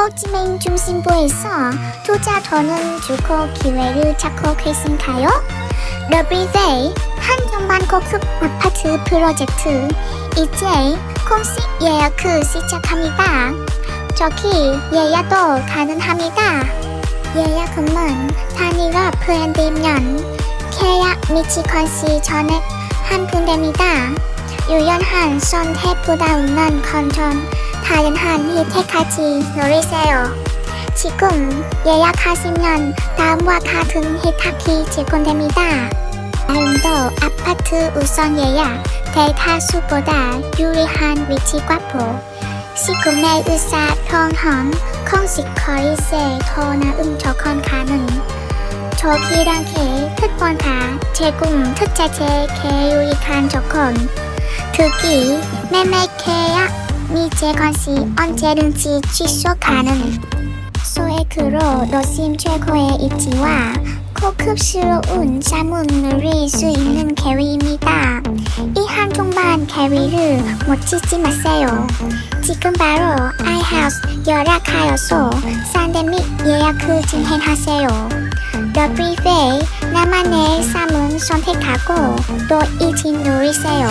호치민 중심부에서 투자 돈은 주고 기회를 찾고 계신가요? 러브리데이 한정반 고급 아파트 프로젝트 이제 공식 예약 을 시작합니다. 저기 예약도 가능합니다. 예약금은 단일화 플랜되면 계약 미치건시 전액 환불됩니다. 유연한 선택보다 없는 건전 다양한 혜택까지 누리세요. 지금 예약하시면 다음과 같은 혜택이 제공됩니다. 다음도 아파트 우선 예약, 대다수보다 유리한 위치 확보, 시구매 의사 평형, 더 나은 적원 가능, 저기랑계 특권화 제공 특자재 개유익한 조건, 특히 매매 계약 미재건 시 언제든지 취소 가능. 소액으로 노심 최고의 입지와 고급스러운 자문 누릴 수 있는 계획입니다. 이 한정반 계획을 놓치지 마세요. 지금 바로 iHouse 열악하여서 상대 및 예약을 진행하세요. 러브리페이 나만의 삶은 선택하고 또 일찍 누리세요.